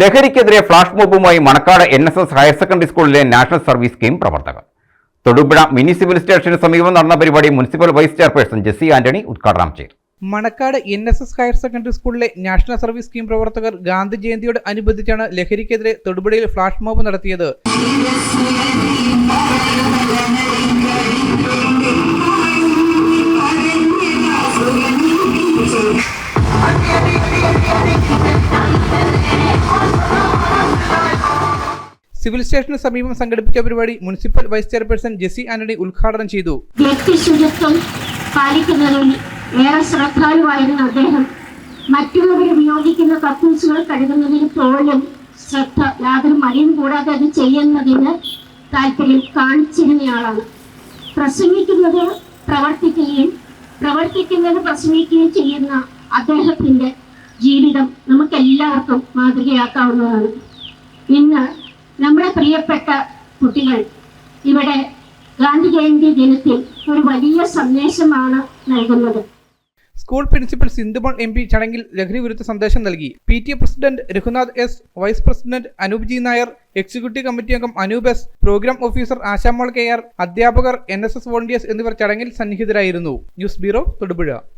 ലഹരിക്കെതിരെ flash മോബുമായി Manakkad N S S higher secondary സ്കൂളിലെ national service scheme പ്രവർത്തകർ. Thodupuzha municipal സ്റ്റേഷന് സമീപം നടന്ന പരിപാടി municipal vice chairperson Jessy Antony ഉദ്ഘാടനം ചെയ്തു. Manakkad N S S higher secondary സ്കൂളിലെ നാഷണൽ സർവീസ് സ്കീം പ്രവർത്തകർ ഗാന്ധി ജയന്തിയോട് അനുബന്ധിച്ചാണ് ലഹരിക്കെതിരെ തൊടുപുഴയിൽ ഫ്ലാഷ് മോബ് നടത്തിയത്. സിവിൽ സ്റ്റേഷന് സമീപം സംഘടിപ്പിച്ച പരിപാടി municipal vice chairperson Jessy Antony ഉദ്ഘാടനം ചെയ്തു. വ്യക്തി ശുചിത്വം പാലിക്കുന്നതിൽ ഏറെ ശ്രദ്ധാലുവായിരുന്നു അദ്ദേഹം. മറ്റുള്ളവർ ഉപയോഗിക്കുന്ന കക്കൂസുകൾ കഴുകുന്നതിന് പോലും ശ്രദ്ധ യാതൊരു മടിയും കൂടാതെ അത് ചെയ്യുന്നതിന് താല്പര്യം കാണിച്ചിരുന്നയാളാണ്. പ്രസംഗിക്കുന്നത് പ്രവർത്തിക്കുകയും പ്രവർത്തിക്കുന്നത് പ്രസംഗിക്കുകയും ചെയ്യുന്ന അദ്ദേഹത്തിന്റെ ജീവിതം നമുക്കെല്ലാവർക്കും മാതൃകയാക്കാവുന്നതാണ്. ഇന്ന് പ്രിയപ്പെട്ട കുട്ടികൾ ഇവിടെ ഗാന്ധി ജയന്തി ദിനത്തിൽ ഒരു വലിയ സന്ദേശമാണ് നൽകുന്നത്. School principal Sindhumol M P ചടങ്ങിൽ ലഹരി വിരുദ്ധ സന്ദേശം നൽകി. P T A president Raghunath S vice president Anoop G Nair executive committee അംഗം Anoop S programme officer Ashamol K R അധ്യാപകർ എൻ എസ് എസ് വോളണ്ടിയേഴ്സ് എന്നിവർ ചടങ്ങിൽ സന്നിഹിതരായിരുന്നു. News bureau Thodupuzha.